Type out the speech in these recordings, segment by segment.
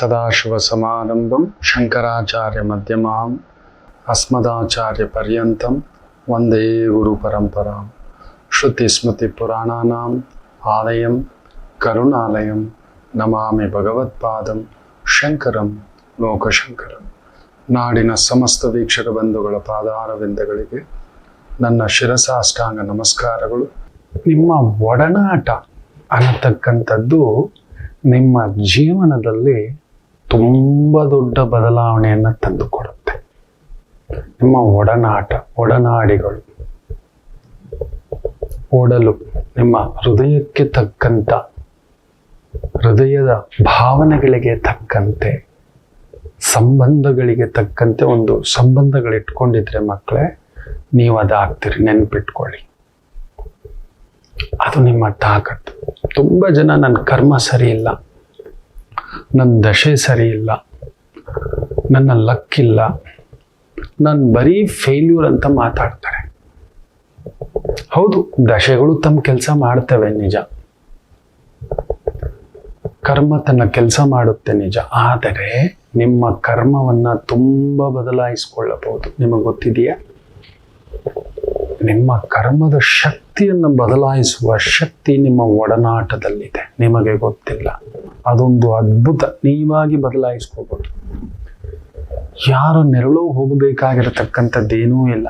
ನಮಾಮಿ ಸಮಾರಂಭಂ ಶಂಕರಾಚಾರ್ಯ ಮಧ್ಯಮಾಂ ಅಸ್ಮದಾಚಾರ್ಯ ಪರ್ಯಂತಂ ವಂದೇ ಗುರು ಪರಂಪರಾಂ ಶ್ರುತಿ ಸ್ಮೃತಿ ಪುರಾಣಾನಾಂ ಆಲಯಂ ಕರುಣಾಲಯಂ ನಮಾಮಿ ಭಗವತ್ಪಾದಂ ಶಂಕರಂ ಲೋಕಶಂಕರಂ ನಾಡಿನ ಸಮಸ್ತ ವೀಕ್ಷಕ ಬಂಧುಗಳ ಪಾದಾರವಿಂದಗಳಿಗೆ ನನ್ನ ಶಿರಸಾಷ್ಟಾಂಗ ನಮಸ್ಕಾರಗಳು. ನಿಮ್ಮ ಒಡನಾಟ ಅನ್ನತಕ್ಕಂಥದ್ದು ನಿಮ್ಮ ಜೀವನದಲ್ಲಿ ತುಂಬ ದೊಡ್ಡ ಬದಲಾವಣೆಯನ್ನು ತಂದುಕೊಡುತ್ತೆ. ನಿಮ್ಮ ಒಡನಾಟ, ಒಡನಾಡಿಗಳು. ಓಡಲು ನಿಮ್ಮ ಹೃದಯಕ್ಕೆ ತಕ್ಕಂತ, ಹೃದಯದ ಭಾವನೆಗಳಿಗೆ ತಕ್ಕಂತೆ, ಸಂಬಂಧಗಳಿಗೆ ತಕ್ಕಂತೆ ಒಂದು ಸಂಬಂಧಗಳಿಟ್ಕೊಂಡಿದ್ರೆ ಮಕ್ಕಳೇ, ನೀವು ಅದಾಗ್ತೀರಿ, ನೆನ್ಪಿಟ್ಕೊಳ್ಳಿ. ಅದು ನಿಮ್ಮ ತಾಕತ್ತು. ತುಂಬ ಜನ ನನ್ನ ಕರ್ಮ ಸರಿ ಇಲ್ಲ. ನನ್ನ ದಶೆ ಸರಿ ಇಲ್ಲ. ನನ್ನ ಲಕ್ ಇಲ್ಲ. ನಾನು ಬರೀ ಫೇಲ್ಯೂರ್ ಅಂತ ಮಾತಾಡ್ತಾರೆ. ಹೌದು, ದಶೆಗಳು ತಮ್ಮ ಕೆಲಸ ಮಾಡ್ತವೆ ನಿಜ. ಕರ್ಮ ತನ್ನ ಕೆಲಸ ಮಾಡುತ್ತೆ ನಿಜ. ಆದರೆ ನಿಮ್ಮ ಕರ್ಮವನ್ನ ತುಂಬ ಬದಲಾಯಿಸಿಕೊಳ್ಳಬಹುದು. ನಿಮಗೆ ಗೊತ್ತಿದೆಯಾ? ನಿಮ್ಮ ಕರ್ಮದ ಶಕ್ತಿಯನ್ನು ಬದಲಾಯಿಸುವ ಶಕ್ತಿ ನಿಮ್ಮ ಒಡನಾಟದಲ್ಲಿದೆ. ನಿಮಗೆ ಗೊತ್ತಿಲ್ಲ. ಅದೊಂದು ಅದ್ಭುತ. ನೀವಾಗಿ ಬದಲಾಯಿಸ್ಕೋಬಹುದು ಯಾರ ನೆರಳು ಹೋಗಬೇಕಾಗಿರತಕ್ಕಂಥದ್ದೇನೂ ಇಲ್ಲ.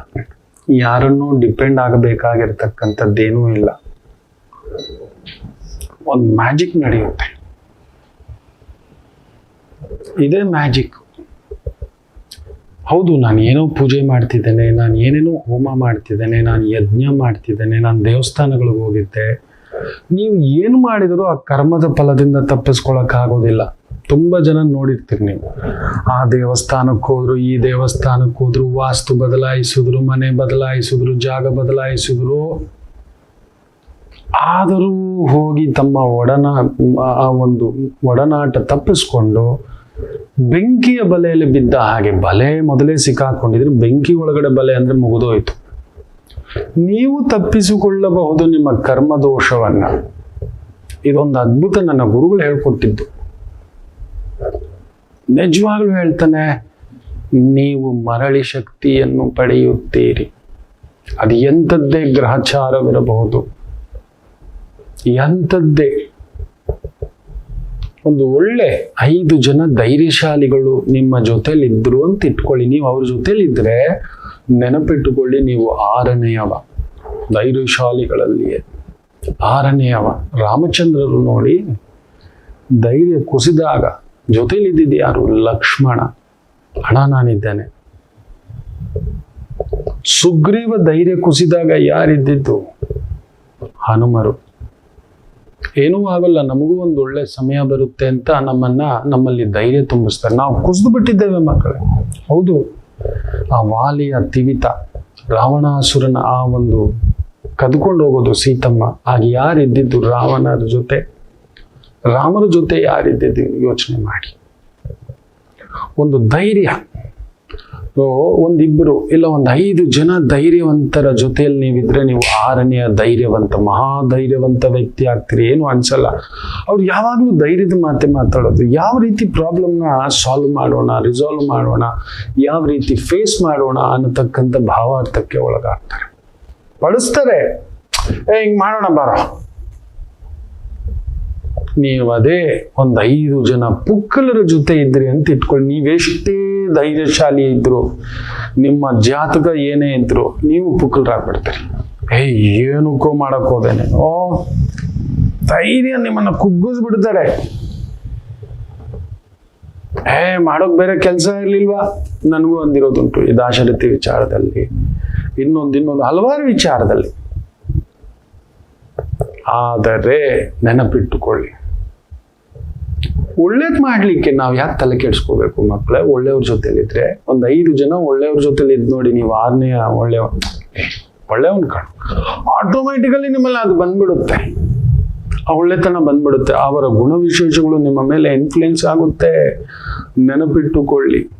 ಯಾರನ್ನೂ ಡಿಪೆಂಡ್ ಆಗಬೇಕಾಗಿರತಕ್ಕಂಥದ್ದೇನೂ ಇಲ್ಲ. ಒಂದು ಮ್ಯಾಜಿಕ್ ನಡೆಯುತ್ತೆ. ಇದೇ ಮ್ಯಾಜಿಕ್. ಹೌದು, ನಾನು ಏನೋ ಪೂಜೆ ಮಾಡ್ತಿದ್ದೇನೆ, ನಾನು ಏನೇನೋ ಹೋಮ ಮಾಡ್ತಿದ್ದೇನೆ, ನಾನು ಯಜ್ಞ ಮಾಡ್ತಿದ್ದೇನೆ, ನಾನು ದೇವಸ್ಥಾನಗಳಿಗೆ ಹೋಗಿದ್ದೆ. ನೀವು ಏನು ಮಾಡಿದರೂ ಆ ಕರ್ಮದ ಫಲದಿಂದ ತಪ್ಪಿಸ್ಕೊಳಕ್ಕಾಗೋದಿಲ್ಲ ತುಂಬ ಜನ ನೋಡಿರ್ತೀರಿ ನೀವು. ಆ ದೇವಸ್ಥಾನಕ್ಕೆ ಹೋದ್ರು, ಈ ದೇವಸ್ಥಾನಕ್ಕೆ ಹೋದ್ರು, ವಾಸ್ತು ಬದಲಾಯಿಸಿದ್ರು, ಮನೆ ಬದಲಾಯಿಸಿದ್ರು, ಜಾಗ ಬದಲಾಯಿಸಿದ್ರು, ಆದರೂ ಹೋಗಿ ತಮ್ಮ ಒಡನಾ, ಆ ಒಂದು ಒಡನಾಟ ತಪ್ಪಿಸ್ಕೊಂಡು ಬೆಂಕಿಯ ಬಲೆಯಲ್ಲಿ ಬಿದ್ದ ಹಾಗೆ ಬಲೆ ಮೊದಲೇ ಸಿಕ್ಕಾಕೊಂಡಿದ್ರೆ ಬೆಂಕಿ ಒಳಗಡೆ ಬಲೆ ಅಂದ್ರೆ ಮುಗಿದೋಯ್ತು. ನೀವು ತಪ್ಪಿಸಿಕೊಳ್ಳಬಹುದು ನಿಮ್ಮ ಕರ್ಮದೋಷವನ್ನು. ಇದೊಂದು ಅದ್ಭುತ ನನ್ನ ಗುರುಗಳು ಹೇಳ್ಕೊಟ್ಟಿದ್ದು. ನಿಜವಾಗ್ಲೂ ಹೇಳ್ತಾನೆ, ನೀವು ಮರಳಿ ಶಕ್ತಿಯನ್ನು ಪಡೆಯುತ್ತೀರಿ. ಅದು ಎಂಥದ್ದೇ ಗ್ರಹಚಾರವಿರಬಹುದು. ಎಂಥದ್ದೇ. ಒಂದು ಒಳ್ಳೆ ಐದು ಜನ ಧೈರ್ಯಶಾಲಿಗಳು ನಿಮ್ಮ ಜೊತೆಲಿದ್ರು ಅಂತ ಇಟ್ಕೊಳ್ಳಿ. ನೀವು ಅವ್ರ ಜೊತೆಲಿ ಇದ್ರೆ ನೆನಪಿಟ್ಟುಕೊಳ್ಳಿ, ನೀವು ಆರನೆಯವ ಧೈರ್ಯಶಾಲಿಗಳಲ್ಲಿಯೇ. ಆರನೆಯವ ರಾಮಚಂದ್ರರು ನೋಡಿ, ಧೈರ್ಯ ಕುಸಿದಾಗ ಜೊತೆಲಿದ್ದಿದ್ದು ಯಾರು ಲಕ್ಷ್ಮಣ ಹಣ ನಾನಿದ್ದೇನೆ. ಸುಗ್ರೀವ ಧೈರ್ಯ ಕುಸಿದಾಗ ಯಾರಿದ್ದಿದ್ದು? ಹನುಮರು. ಏನೂ ಆಗಲ್ಲ, ನಮಗೂ ಒಂದು ಒಳ್ಳೆ ಸಮಯ ಬರುತ್ತೆ ಅಂತ ನಮ್ಮನ್ನ ನಮ್ಮಲ್ಲಿ ಧೈರ್ಯ ತುಂಬಿಸ್ತಾರೆ. ನಾವು ಕುಸಿದು ಬಿಟ್ಟಿದ್ದೇವೆ ಮಕ್ಕಳೇ. ಹೌದು. ಆ ವಾಲಿಯ ತಿವಿತ ರಾವಣಾಸುರನ ಆ ಒಂದು ಕದ್ಕೊಂಡು ಹೋಗೋದು ಸೀತಮ್ಮ. ಆಗ ಯಾರಿದ್ದಿದ್ದು ರಾವಣರ ಜೊತೆ? ರಾಮರ ಜೊತೆ ಯಾರಿದ್ದಿದ್ದು ಯೋಚನೆ ಮಾಡಿ. ಒಂದು ಧೈರ್ಯ. ಒಂದಿಬ್ಬರು ಇಲ್ಲ ಒಂದು ಐದು ಜನ ಧೈರ್ಯವಂತರ ಜೊತೆಯಲ್ಲಿ ನೀವಿದ್ರೆ ನೀವು ಆರನೆಯ ಧೈರ್ಯವಂತ ಮಹಾ ಧೈರ್ಯವಂತ ವ್ಯಕ್ತಿ ಆಗ್ತೀರಿ. ಏನು ಅನ್ಸಲ್ಲ. ಅವ್ರು ಯಾವಾಗಲೂ ಧೈರ್ಯದ ಮಾತೆ ಮಾತಾಡೋದು. ಯಾವ ರೀತಿ ಪ್ರಾಬ್ಲಮ್ನ ಸಾಲ್ವ್ ಮಾಡೋಣ ರಿಸಾಲ್ವ್ ಮಾಡೋಣ, ಯಾವ ರೀತಿ ಫೇಸ್ ಮಾಡೋಣ ಅನ್ನತಕ್ಕಂಥ ಭಾವಾರ್ಥಕ್ಕೆ ಒಳಗಾಗ್ತಾರೆ. ಬಳಸ್ತಾರೆ ಏ, ಹಿಂಗ್ ಮಾಡೋಣ ಬಾರೋ. ನೀವು ಅದೇ ಒಂದು ಐದು ಜನ ಪುಕ್ಕಲರ ಜೊತೆ ಇದ್ರಿ ಅಂತ ಇಟ್ಕೊಳ್ಳಿ. ನೀವೆಷ್ಟೇ ಧೈರ್ಯಶಾಲಿ ಇದ್ರು, ನಿಮ್ಮ ಜಾತಕ ಏನೇ ಇದ್ರು, ನೀವು ಪುಕ್ಕಳರಾಗ್ಬಿಡ್ತೀರಿ ಏ, ಏನಕ್ಕೋ ಮಾಡಕ್ ಹೋದೇನೆ ಓ, ಧೈರ್ಯ ನಿಮ್ಮನ್ನ ಕುಗ್ಗಿಸ್ಬಿಡ್ತಾರೆ. ಏ, ಮಾಡೋಕ್ ಬೇರೆ ಕೆಲಸ ಇರ್ಲಿಲ್ವಾ? ನನಗೂ ಅಂದಿರೋದುಂಟು ಈ ದಾಶರಥಿ ವಿಚಾರದಲ್ಲಿ. ಇನ್ನೊಂದು ಇನ್ನೊಂದು ಹಲವಾರು ವಿಚಾರದಲ್ಲಿ. ಆದರೆ ನೆನಪಿಟ್ಟುಕೊಳ್ಳಿ. ಒಳ್ಳೇದ್ ಮಾಡಲಿಕ್ಕೆ ನಾವು ಯಾಕೆ ತಲೆ ಕೆಡ್ಸ್ಕೋಬೇಕು ಮಕ್ಕಳೇ ಒಳ್ಳೆಯವ್ರ ಜೊತೆಲಿದ್ರೆ ಒಂದು ಐದು ಜನ ಒಳ್ಳೆಯವ್ರ ಜೊತೆಲಿ ಇದ್ ನೋಡಿ ನೀವು ಆರನೇ ಒಳ್ಳೆಯ ಒಳ್ಳೆಯವನ್ ಕಾಣು. ಆಟೋಮ್ಯಾಟಿಕಲಿ ನಿಮ್ಮಲ್ಲಿ ಅದು ಬಂದ್ಬಿಡುತ್ತೆ. ಆ ಒಳ್ಳೆತನ ಬಂದ್ಬಿಡುತ್ತೆ. ಅವರ ಗುಣವಿಶೇಷಗಳು ನಿಮ್ಮ ಮೇಲೆ ಇನ್ಫ್ಲುಯೆನ್ಸ್ ಆಗುತ್ತೆ. ನೆನಪಿಟ್ಟುಕೊಳ್ಳಿ.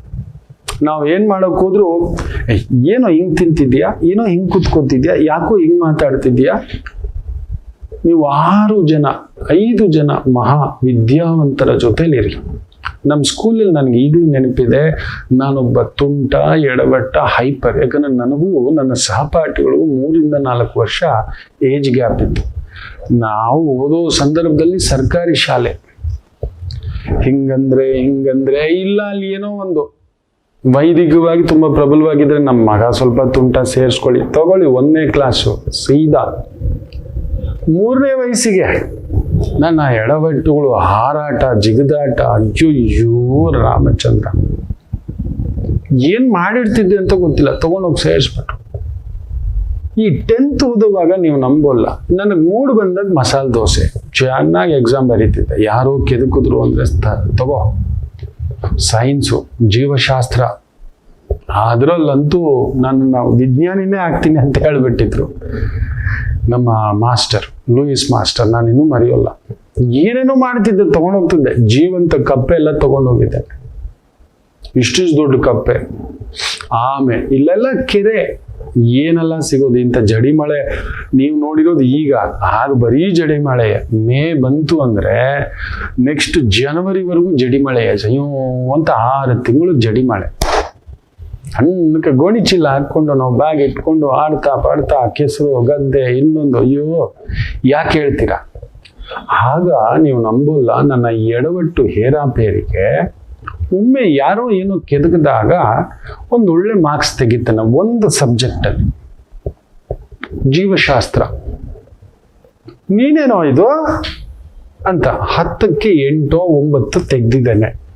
ನಾವು ಏನ್ ಮಾಡಕ್ ಹೋದ್ರು "ಏ, ಏನೋ ಹಿಂಗ್ ತಿಂತಿದ್ಯಾ? ಏನೋ ಹಿಂಗ್ ಕುತ್ಕೋತಿದ್ಯಾ? ಯಾಕೋ ಹಿಂಗ್ ಮಾತಾಡ್ತಿದ್ಯಾ? ನೀವು ಆರು ಜನ, ಐದು ಜನ ಮಹಾ ವಿದ್ಯಾವಂತರ ಜೊತೆಲಿರಿ. ನಮ್ಮ ಸ್ಕೂಲಲ್ಲಿ ನನಗೆ ಈಗಲೂ ನೆನಪಿದೆ, ನಾನೊಬ್ಬ ತುಂಟ, ಎಡವಟ್ಟ ಹೈಪರ್ ಯಾಕಂದ್ರೆ ನನಗೂ ನನ್ನ ಸಹಪಾಠಿಗಳು ಮೂರಿಂದ ನಾಲ್ಕು ವರ್ಷ ಏಜ್ ಗ್ಯಾಪ್ ಇತ್ತು. ನಾವು ಓದೋ ಸಂದರ್ಭದಲ್ಲಿ ಸರ್ಕಾರಿ ಶಾಲೆ. ಹಿಂಗಂದ್ರೆ ಹಿಂಗಂದ್ರೆ, ಇಲ್ಲ, ಅಲ್ಲಿ ಏನೋ ಒಂದು ವೈದಿಕವಾಗಿ ತುಂಬ ಪ್ರಬಲವಾಗಿದ್ರೆ ನಮ್ಮ ಮಗ ಸ್ವಲ್ಪ ತುಂಟ ಸೇರಿಸ್ಕೊಳ್ಳಿ, ತಗೊಳ್ಳಿ ಒಂದನೇ ಕ್ಲಾಸು ಸೀದಾ. ಮೂರನೇ ವಯಸ್ಸಿಗೆ ನನ್ನ ಎಡವಟ್ಟುಗಳು ಹಾರಾಟ, ಜಿಗಿದಾಟ ಅಯ್ಯೋ ರಾಮಚಂದ್ರ. ಏನು ಮಾಡಿರ್ತಿದ್ದೆ ಅಂತ ಗೊತ್ತಿಲ್ಲ. ತಗೊಂಡೋಗಿ ಸೇರಿಸ್ಬಿಟ್ರು. ಈ ಟೆಂತ್ ಓದುವಾಗ ನೀವು ನಂಬೋಲ್ಲ. ನನಗೆ ಮೂಡ್ ಬಂದಾಗ ಮಸಾಲೆ ದೋಸೆ. ಚೆನ್ನಾಗಿ ಎಕ್ಸಾಮ್ ಬರೀತಿದ್ದೆ. ಯಾರೋ ಕೆದಕಿದ್ರು ಅಂದರೆ ತಗೋ. ಸೈನ್ಸು ಜೀವಶಾಸ್ತ್ರ. ಅದರಲ್ಲಂತೂ ನನ್ನ ವಿಜ್ಞಾನಿನೇ ಆಗ್ತೀನಿ ಅಂತ ಹೇಳ್ಬಿಟ್ಟಿದ್ರು. ನಮ್ಮ ಮಾಸ್ಟರ್. ಲೂಯಿಸ್ ಮಾಸ್ಟರ್, ನಾನು ಇನ್ನೂ ಮರೆಯೋಲ್ಲ. ಏನೇನೋ ಮಾಡ್ತಿದ್ದೆ, ತಗೊಂಡೋಗ್ತಿದ್ದೆ. ಜೀವಂತ ಕಪ್ಪೆ ಎಲ್ಲ ತಗೊಂಡೋಗಿದ್ದೆ. ಇಷ್ಟಿಷ್ಟು ದೊಡ್ಡ ಕಪ್ಪೆ. ಆಮೆ, ಇಲ್ಲೆಲ್ಲ ಕೆರೆ. ಏನೆಲ್ಲ ಸಿಗೋದು? ಇಂಥ ಜಡಿ ಮಳೆ. ನೀವು ನೋಡಿರೋದು ಈಗ. ಆಗ ಬರೀ ಜಡಿ ಮಳೆ. ಮೇ ಬಂತು ಅಂದ್ರೆ ನೆಕ್ಸ್ಟ್ ಜನವರಿವರೆಗೂ ಜಡಿ ಮಳೆ. ಅಯ್ಯೋ, ಅಂತ ಆರು ತಿಂಗಳು ಜಡಿ ಮಳೆ. ಸಣ್ಣಕ್ಕೆ ಗೋಣಿ ಚೀಲ ಹಾಕೊಂಡು ನಾವು ಬ್ಯಾಗ್ ಇಟ್ಕೊಂಡು ಆಡ್ತಾ ಪಾಡ್ತಾ ಕೆಸರು, ಗದ್ದೆ, ಇನ್ನೊಂದು, ಅಯ್ಯೋ, ಯಾಕೆ ಹೇಳ್ತೀರಾ? ಆಗ ನೀವು ನಂಬೋಲ್ಲ, ನನ್ನ ಎಡವಟ್ಟು ಹೇರಾಪೇರಿಗೆ ಒಮ್ಮೆ ಯಾರೋ ಏನೋ ಕೆದಕಿದಾಗ ಒಂದು ಒಳ್ಳೆ ಮಾರ್ಕ್ಸ್ ತೆಗಿತಾನೆ, ಒಂದು ಸಬ್ಜೆಕ್ಟಲ್ಲಿ ಜೀವಶಾಸ್ತ್ರ. ನೀನೇನೋ ಇದು? ಅಂತ ಹತ್ತಕ್ಕೆ ಎಂಟೋ ಒಂಬತ್ತು ತೆಗ್ದಿದ್ದೇನೆ.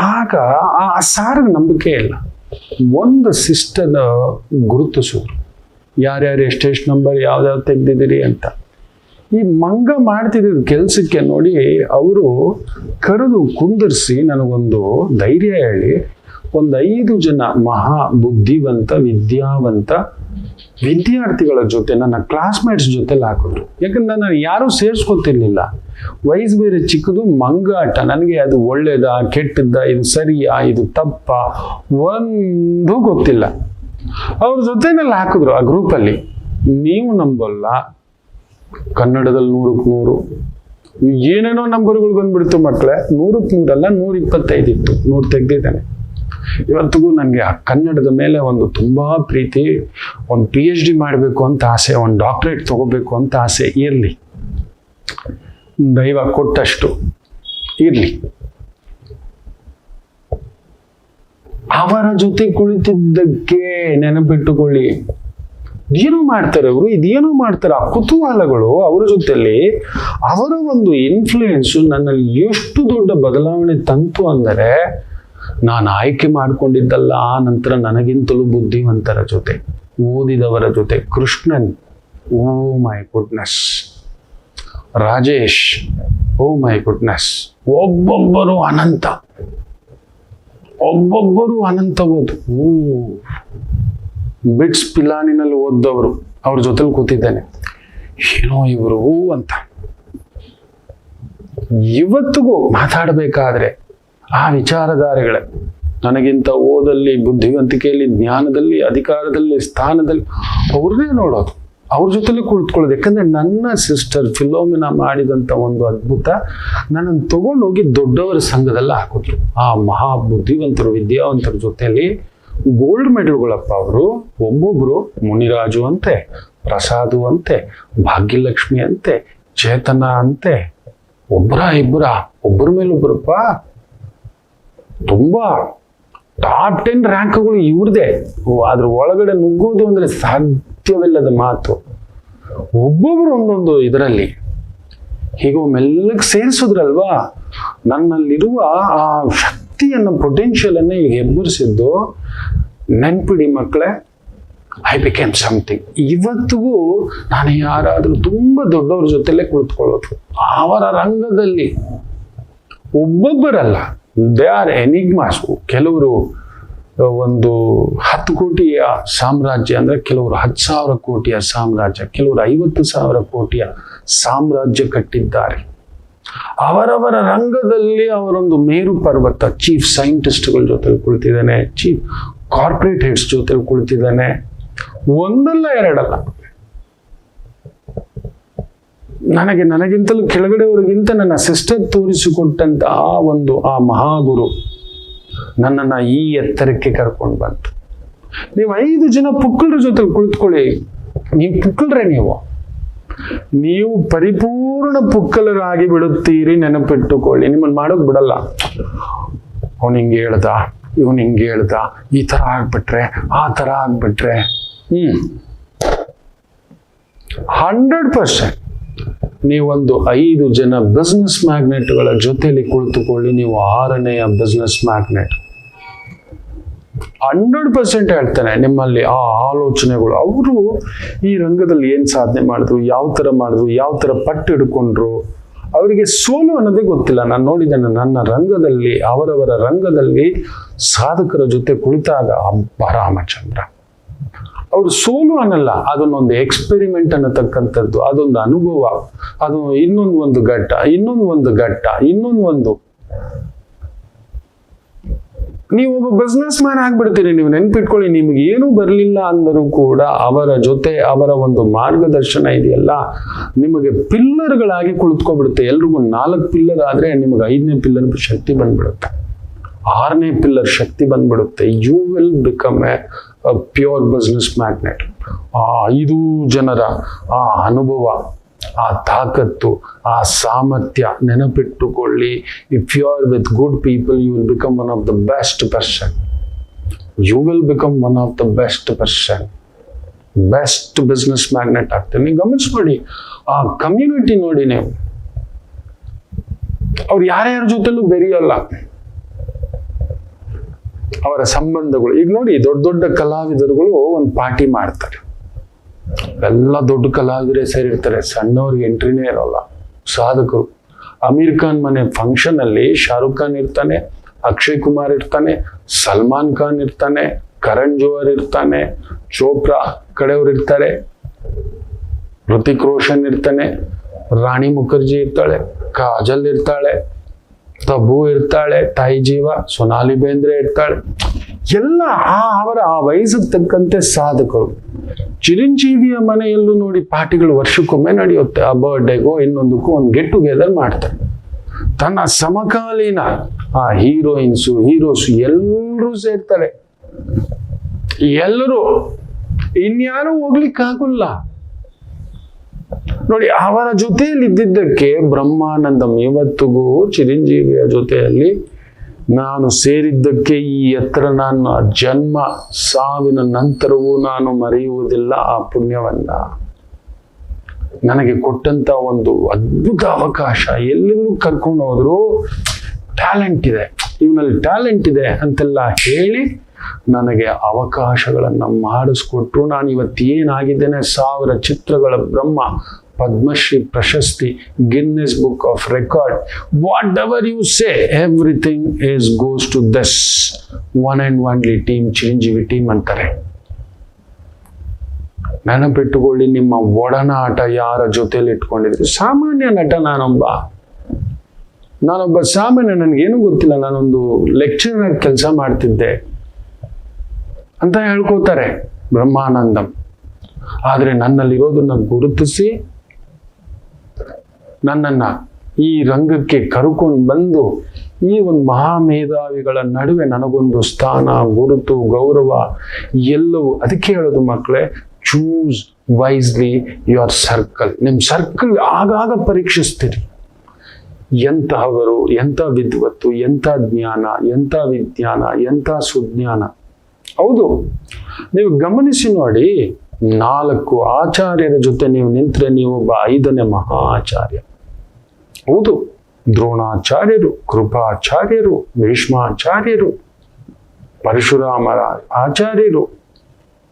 ಆಗ ಆ ಸಾರಿಗೆ ನಂಬಿಕೆ ಇಲ್ಲ. ಒಂದು ಸಿಸ್ಟನ್ ಗುರುತಿಸೋರು. ಯಾರ್ಯಾರು ಎಷ್ಟೆಷ್ಟು ನಂಬರ್ ಯಾವ್ದಾವ್ದು ತೆಗ್ದಿದ್ದೀರಿ ಅಂತ. ಈ ಮಂಗ ಮಾಡ್ತಿದ್ದ ಕೆಲಸಕ್ಕೆ ನೋಡಿ ಅವರು ಕರೆದು ಕುಂದರ್ಸಿ ನನಗೊಂದು ಧೈರ್ಯ ಹೇಳಿ, ಒಂದು ಐದು ಜನ ಮಹಾ ಬುದ್ಧಿವಂತ ವಿದ್ಯಾವಂತ ವಿದ್ಯಾರ್ಥಿಗಳ ಜೊತೆ, ನನ್ನ ಕ್ಲಾಸ್ಮೇಟ್ಸ್ ಜೊತೆಲಿ ಹಾಕಿದ್ರು. ಯಾಕಂದ್ರೆ ನಾನು ಯಾರೂ ಸೇರಿಸ್ಕೊತಿರ್ಲಿಲ್ಲ. ವಯಸ್ಸು ಬೇರೆ, ಚಿಕ್ಕದು ಮಂಗಾಟ. ನನಗೆ ಅದು ಒಳ್ಳೇದ, ಕೆಟ್ಟದ್ದ, ಇದು ಸರಿಯಾ, ಇದು ತಪ್ಪ, ಒಂದು ಗೊತ್ತಿಲ್ಲ. ಅವ್ರ ಜೊತೆನಲ್ಲಿ ಹಾಕಿದ್ರು ಆ ಗ್ರೂಪಲ್ಲಿ ನೀವು ನಂಬಲ್ಲ. ಕನ್ನಡದಲ್ಲಿ ನೂರಕ್ಕೆ ನೂರು. ಏನೇನೋ ನಂಬರ್ಗಳು ಬಂದ್ಬಿಡ್ತು ಮಕ್ಕಳೇ ನೂರಕ್ಕೆ ನೂರಲ್ಲ ನೂರ ಇಪ್ಪತ್ತೈದು ಇತ್ತು ನೂರು ತೆಗ್ದಿದ್ದಾನೆ. ಇವತ್ತಿಗೂ ನನಗೆ ಆ ಕನ್ನಡದ ಮೇಲೆ ಒಂದು ತುಂಬಾ ಪ್ರೀತಿ, ಒಂದು ಪಿ ಎಚ್ ಡಿ ಮಾಡಬೇಕು ಅಂತ ಆಸೆ, ಒಂದು ಡಾಕ್ಟ್ರೇಟ್ ತಗೋಬೇಕು ಅಂತ ಆಸೆ ಇರಲಿ. ದೈವ ಕೊಟ್ಟಷ್ಟು ಇರಲಿ. ಅವರ ಜೊತೆ ಕುಳಿತಿದ್ದಕ್ಕೆ ನೆನಪಿಟ್ಟುಕೊಳ್ಳಿ. ಏನೋ ಮಾಡ್ತಾರೆ ಅವರು, ಇದೇನೋ ಮಾಡ್ತಾರೆ. ಆ ಕುತೂಹಲಗಳು ಅವರ ಜೊತೆಯಲ್ಲಿ ಅವರ ಒಂದು ಇನ್ಫ್ಲೂಯೆನ್ಸ್ ನನ್ನಲ್ಲಿ ಎಷ್ಟು ದೊಡ್ಡ ಬದಲಾವಣೆ ತಂತು ಅಂದರೆ ನಾನು ಆಯ್ಕೆ ಮಾಡಿಕೊಂಡಿದ್ದಲ್ಲ, ಆ ನಂತರ ನನಗಿಂತಲೂ ಬುದ್ಧಿವಂತರ ಜೊತೆ, ಓದಿದವರ ಜೊತೆ, Krishnan, oh my goodness. Rajesh, oh my goodness. ಒಬ್ಬೊಬ್ಬರು ಅನಂತ. ಒಬ್ಬೊಬ್ಬರು ಅನಂತ ಓದು. ಓ. ಬಿಟ್ಸ್ ಪಿಲಾನಿನಲ್ಲಿ ಓದ್ದವರು, ಅವ್ರ ಜೊತೆಲಿ ಕೂತಿದ್ದೇನೆ. ಏನೋ ಇವರು ಅಂತ. ಇವತ್ತಿಗೂ ಮಾತಾಡಬೇಕಾದ್ರೆ ಆ ವಿಚಾರಧಾರೆಗಳೇ. ನನಗಿಂತ ಓದಲ್ಲಿ ಬುದ್ಧಿವಂತಿಕೆಯಲ್ಲಿ ಜ್ಞಾನದಲ್ಲಿ, ಅಧಿಕಾರದಲ್ಲಿ, ಸ್ಥಾನದಲ್ಲಿ ಅವ್ರನ್ನೇ ನೋಡೋದು. ಅವ್ರ ಜೊತೆಲಿ ಕುಳಿತುಕೊಳ್ಳೋದು. ಯಾಕಂದ್ರೆ ನನ್ನ ಸಿಸ್ಟರ್ ಫಿಲೋಮಿನ ಮಾಡಿದಂಥ ಒಂದು ಅದ್ಭುತ ನನ್ನನ್ನು ತಗೊಂಡೋಗಿ ದೊಡ್ಡವರ ಸಂಘದಲ್ಲಿ ಹಾಕಿದ್ರು. ಆ ಮಹಾ ಬುದ್ಧಿವಂತರು, ವಿದ್ಯಾವಂತರ ಜೊತೆಯಲ್ಲಿ ಗೋಲ್ಡ್ ಮೆಡಲ್ಗಳಪ್ಪ ಅವರು. ಒಬ್ಬೊಬ್ಬರು ಮುನಿರಾಜು ಅಂತೆ, ಪ್ರಸಾದು ಅಂತೆ, ಭಾಗ್ಯಲಕ್ಷ್ಮಿ ಅಂತೆ, ಚೇತನ ಅಂತೆ ಒಬ್ಬರ ಇಬ್ಬರ ಒಬ್ಬರ ಮೇಲೊಬ್ಬರಪ್ಪ ತುಂಬಾ ಟಾಪ್ ಟೆನ್ ರ್ಯಾಂಕ್ಗಳು ಇವ್ರದೇ ಅದ್ರ ಒಳಗಡೆ ನುಗ್ಗೋದು ಅಂದ್ರೆ ಸಾಧ್ಯವಿಲ್ಲದ ಮಾತು. ಒಬ್ಬೊಬ್ಬರು ಒಂದೊಂದು ಇದರಲ್ಲಿ. ಹೀಗೆ ಮೆಲ್ಲಗೆ ಸೇರಿಸಿದ್ರಲ್ವಾ? ನನ್ನಲ್ಲಿರುವ ಆ ಶಕ್ತಿಯನ್ನು ಪೊಟೆನ್ಷಿಯಲನ್ನು ಈಗ ಎಬ್ಬರಿಸಿದ್ದು ನೆನ್ಪಿಡಿ ಮಕ್ಕಳೇ ಐ ಬಿಕೇಮ್ ಸಮಥಿಂಗ್ ಇವತ್ತಿಗೂ ನಾನು ಯಾರಾದರೂ ತುಂಬ ದೊಡ್ಡವ್ರ ಜೊತೆಲೇ ಕುಳಿತುಕೊಳ್ಳೋದು. ಅವರ ರಂಗದಲ್ಲಿ ಒಬ್ಬೊಬ್ಬರಲ್ಲ. ದೇ ಆರ್ ಎನಿಗ್ಮಾಸ್ ಕೆಲವರು ಒಂದು ಹತ್ತು ಕೋಟಿಯ ಸಾಮ್ರಾಜ್ಯ ಅಂದರೆ ಕೆಲವರು ಹತ್ತು ಸಾವಿರ ಕೋಟಿಯ ಸಾಮ್ರಾಜ್ಯ, ಕೆಲವರು ಐವತ್ತು ಸಾವಿರ ಕೋಟಿಯ ಸಾಮ್ರಾಜ್ಯ ಕಟ್ಟಿದ್ದಾರೆ. ಅವರವರ ರಂಗದಲ್ಲಿ ಅವರೊಂದು ಮೇರು ಪರ್ವತ ಚೀಫ್ ಸೈಂಟಿಸ್ಟ್ಗಳ ಜೊತೆ ಕುಳಿತಿದ್ದಾನೆ ಚೀಫ್ ಕಾರ್ಪೊರೇಟ್ ಹೆಡ್ಸ್ ಜೊತೆ ಕುಳಿತಿದ್ದಾನೆ. ಒಂದಲ್ಲ ಎರಡಲ್ಲ. ನನಗೆ ನನಗಿಂತಲೂ ಕೆಳಗಡೆಯವರಿಗಿಂತ ನನ್ನ ಸಿಸ್ಟರ್ ತೋರಿಸಿಕೊಟ್ಟಂತ ಆ ಒಂದು ಆ ಮಹಾಗುರು ನನ್ನನ್ನು ಈ ಎತ್ತರಕ್ಕೆ ಕರ್ಕೊಂಡು ಬಂತು. ನೀವು ಐದು ಜನ ಪುಕ್ಕಳರ ಜೊತೆ ಕುಳಿತುಕೊಳ್ಳಿ. ನೀವು ಪುಕ್ಕಳ್ರೆ ನೀವು. ನೀವು ಪರಿಪೂರ್ಣ ಪುಕ್ಕಲರಾಗಿ ಬಿಡುತ್ತೀರಿ, ನೆನಪಿಟ್ಟುಕೊಳ್ಳಿ. ನಿಮ್ಮನ್ನು ಮಾಡೋಕ್ ಬಿಡಲ್ಲ. ಅವನು ಹಿಂಗೆ ಹೇಳ್ದ, ಇವನು ಹಿಂಗೆ ಹೇಳ್ದ, ಈ ಥರ ಆಗ್ಬಿಟ್ರೆ, ಆ ಥರ ಆಗ್ಬಿಟ್ರೆ. ಹ್ಮ್. ಹಂಡ್ರೆಡ್ ಪರ್ಸೆಂಟ್ ನೀವೊಂದು ಐದು ಜನ ಬಿಸ್ನೆಸ್ ಮ್ಯಾಗ್ನೆಟ್ಗಳ ಜೊತೆಯಲ್ಲಿ ಕುಳಿತುಕೊಳ್ಳಿ, ನೀವು ಆರನೆಯ ಬಿಸ್ನೆಸ್ ಮ್ಯಾಗ್ನೆಟ್ ಹಂಡ್ರೆಡ್ ಪರ್ಸೆಂಟ್ ಹೇಳ್ತಾನೆ ನಿಮ್ಮಲ್ಲಿ ಆ ಆಲೋಚನೆಗಳು. ಅವರು ಈ ರಂಗದಲ್ಲಿ ಏನು ಸಾಧನೆ ಮಾಡಿದ್ರು, ಯಾವ ಥರ ಮಾಡಿದ್ರು, ಯಾವ ಥರ ಪಟ್ಟು ಹಿಡ್ಕೊಂಡ್ರು, ಅವರಿಗೆ ಸೋಲು ಅನ್ನೋದೇ ಗೊತ್ತಿಲ್ಲ. ನಾನು ನೋಡಿದ್ದೇನೆ, ನನ್ನ ರಂಗದಲ್ಲಿ, ಅವರವರ ರಂಗದಲ್ಲಿ ಸಾಧಕರ ಜೊತೆ ಕುಳಿತಾಗ, ಅಬ್ಬ ರಾಮಚಂದ್ರ. ಅವರು ಸೋಲು ಅನ್ನಲ್ಲ, ಅದನ್ನೊಂದು ಎಕ್ಸ್ಪೆರಿಮೆಂಟ್ ಅನ್ನತಕ್ಕಂಥದ್ದು, ಅದೊಂದು ಅನುಭವ, ಅದು ಇನ್ನೊಂದು ಒಂದು ಘಟ್ಟ, ಇನ್ನೊಂದು ಒಂದು ಘಟ್ಟ, ಇನ್ನೊಂದು ಒಂದು. ನೀವು ಒಬ್ಬ ಬಿಸ್ನೆಸ್ ಮ್ಯಾನ್ ಆಗ್ಬಿಡ್ತೀರಿ, ನೀವು ನೆನ್ಪಿಟ್ಕೊಳ್ಳಿ, ನಿಮ್ಗೆ ಏನೂ ಬರಲಿಲ್ಲ ಅಂದರೂ ಕೂಡ ಅವರ ಜೊತೆ, ಅವರ ಒಂದು ಮಾರ್ಗದರ್ಶನ ಇದೆಯಲ್ಲ, ನಿಮಗೆ ಪಿಲ್ಲರ್ಗಳಾಗಿ ಕುಳಿತುಕೊಬಿಡುತ್ತೆ. ಎಲ್ರಿಗೂ ನಾಲ್ಕು ಪಿಲ್ಲರ್ ಆದರೆ ನಿಮಗೆ ಐದನೇ ಪಿಲ್ಲರ್ ಶಕ್ತಿ ಬಂದ್ಬಿಡುತ್ತೆ. ಆರನೇ ಪಿಲ್ಲರ್ ಶಕ್ತಿ ಬಂದ್ಬಿಡುತ್ತೆ. You will become a pure business magnet ಆ ಐದು ಜನರ ಆ ಅನುಭವ, ಆ ತಾಕತ್ತು, ಆ ಸಾಮರ್ಥ್ಯ ನೆನಪಿಟ್ಟುಕೊಳ್ಳಿ. If you are with good people you will become one of the best person you will become one of the best person best business magnet ಆಗ್ತೀನಿ. ನೀವು ಆ ಕಮ್ಯುನಿಟಿ ನೋಡಿ ನೀವು. ಅವ್ರು ಯಾರ್ಯಾರ ಜೊತೆಲೂ ಬೆರೆಯಲ್ಲ. ಅವರ ಸಂಬಂಧಗಳು. ಈಗ ನೋಡಿ, ದೊಡ್ಡ ದೊಡ್ಡ ಕಲಾವಿದರುಗಳು ಒಂದು ಪಾರ್ಟಿ ಮಾಡ್ತಾರೆ. ಎಲ್ಲ ದೊಡ್ಡ ಕಲಾವಿದರೇ ಸೇರಿರ್ತಾರೆ. ಸಣ್ಣವ್ರಿಗೆ ಎಂಟ್ರಿನೇ ಇರೋಲ್ಲ. ಸಾಧಕರು. ಅಮೀರ್ ಖಾನ್ ಮನೆ ಫಂಕ್ಷನ್ ಅಲ್ಲಿ ಶಾರುಖ್ ಖಾನ್ ಇರ್ತಾನೆ, ಅಕ್ಷಯ್ ಕುಮಾರ್ ಇರ್ತಾನೆ, ಸಲ್ಮಾನ್ ಖಾನ್ ಇರ್ತಾನೆ, ಕರಣ್ ಜೋಹರ್ ಇರ್ತಾನೆ, ಚೋಪ್ರಾ ಕಡೆಯವ್ರು ಇರ್ತಾರೆ. ಹೃತಿಕ್ ರೋಷನ್ ಇರ್ತಾನೆ, ರಾಣಿ ಮುಖರ್ಜಿ ಇರ್ತಾಳೆ, ಕಾಜಲ್ ಇರ್ತಾಳೆ. ತಬು ಇರ್ತಾಳೆ, ತಾಯಿ ಜೀವ, ಸೊನಾಲಿ ಬೇಂದ್ರೆ ಇರ್ತಾಳೆ. ಎಲ್ಲ ಆ ಅವರ ಆ ವಯಸ್ಸಿಗೆ ತಕ್ಕಂತೆ ಸಾಧಕರು. ಚಿರಂಜೀವಿಯ ಮನೆಯಲ್ಲೂ ನೋಡಿ ಪಾರ್ಟಿಗಳು ವರ್ಷಕ್ಕೊಮ್ಮೆ ನಡೆಯುತ್ತೆ. ಆ ಬರ್ಡೇಗೋ ಇನ್ನೊಂದಕ್ಕೂ ಒಂದು ಗೆಟ್ ಟುಗೆದರ್ ಮಾಡ್ತಾರೆ. ತನ್ನ ಸಮಕಾಲೀನ ಆ ಹೀರೋಯಿನ್ಸು ಹೀರೋಸ್ ಎಲ್ಲರೂ ಸೇರ್ತಾರೆ. ಎಲ್ಲರೂ ಇನ್ಯಾರೂ ಹೋಗ್ಲಿಕ್ಕಾಗಲ್ಲ. ನೋಡಿ ಅವರ ಜೊತೆಯಲ್ಲಿ ಇದ್ದಿದ್ದಕ್ಕೆ ಬ್ರಹ್ಮಾನಂದಂ, ಇವತ್ತಿಗೂ ಚಿರಂಜೀವಿಯ ಜೊತೆಯಲ್ಲಿ ನಾನು ಸೇರಿದ್ದಕ್ಕೆ ಈ ಎತ್ತರ ನಾನು, ಆ ಜನ್ಮ ಸಾವಿನ ನಂತರವೂ ನಾನು ಮರೆಯುವುದಿಲ್ಲ, ಆ ಪುಣ್ಯವನ್ನ. ನನಗೆ ಕೊಟ್ಟಂತ ಒಂದು ಅದ್ಭುತ ಅವಕಾಶ. ಎಲ್ಲೆಲ್ಲೂ ಕರ್ಕೊಂಡು ಹೋದ್ರು ಟ್ಯಾಲೆಂಟ್ ಇದೆ. ಇವನಲ್ಲಿ ಟ್ಯಾಲೆಂಟ್ ಇದೆ ಅಂತೆಲ್ಲ ಹೇಳಿ ನನಗೆ ಅವಕಾಶಗಳನ್ನು ಮಾಡಿಸ್ಕೊಟ್ರು. ನಾನು ಇವತ್ತು ಏನಾಗಿದ್ದೇನೆ, ಸಾವಿರ ಚಿತ್ರಗಳ ಬ್ರಹ್ಮ ಪದ್ಮಶ್ರೀ ಪ್ರಶಸ್ತಿ Guinness book of record whatever you say everything is goes to this one and only team Chiranjeevi team ಅಂತಾರೆ. ನೆನಪಿಟ್ಟುಕೊಳ್ಳಿ, ನಿಮ್ಮ ಒಡನಾಟ ಯಾರ ಜೊತೆಯಲ್ಲಿ ಇಟ್ಕೊಂಡಿದ್ರಿ ಸಾಮಾನ್ಯ ನಟ ನಾನೊಬ್ಬ. ನಾನೊಬ್ಬ ಸಾಮಾನ್ಯ, ನನಗೇನು ಗೊತ್ತಿಲ್ಲ, ನಾನೊಂದು ಲೆಕ್ಚರರ್ ಕೆಲಸ ಮಾಡ್ತಿದ್ದೆ ಅಂತ ಹೇಳ್ಕೋತಾರೆ ಬ್ರಹ್ಮಾನಂದಂ. ಆದರೆ ನನ್ನಲ್ಲಿರೋದನ್ನು ಗುರುತಿಸಿ ನನ್ನನ್ನ ಈ ರಂಗಕ್ಕೆ ಕರ್ಕೊಂಡು ಬಂದು ಈ ಒಂದು ಮಹಾಮೇಧಾವಿಗಳ ನಡುವೆ ನನಗೊಂದು ಸ್ಥಾನ, ಗುರುತು, ಗೌರವ ಎಲ್ಲವೂ ಅದಕ್ಕೆ ಹೇಳೋದು ಮಕ್ಕಳೇ ಚೂಸ್ ವೈಸ್ಲಿ ಯುವರ್ ಸರ್ಕಲ್ ನಿಮ್ಮ ಸರ್ಕಲ್ ಆಗಾಗ ಪರೀಕ್ಷಿಸ್ತೀರಿ. ಎಂತಹವರು ಎಂಥ ವಿದ್ವತ್ತು ಎಂಥ ಜ್ಞಾನ ಎಂಥ ವಿಜ್ಞಾನ ಎಂಥ ಸುಜ್ಞಾನ. ಹೌದು, ನೀವು ಗಮನಿಸಿ ನೋಡಿ, ನಾಲ್ಕು ಆಚಾರ್ಯರ ಜೊತೆ ನೀವು ನಿಂತರೆ ನೀವು ಒಬ್ಬ ಐದನೇ ಮಹಾ ಆಚಾರ್ಯ ಹೌದು. ದ್ರೋಣಾಚಾರ್ಯರು, ಕೃಪಾಚಾರ್ಯರು, ಭೀಷ್ಮಾಚಾರ್ಯರು, ಪರಶುರಾಮರ ಆಚಾರ್ಯರು,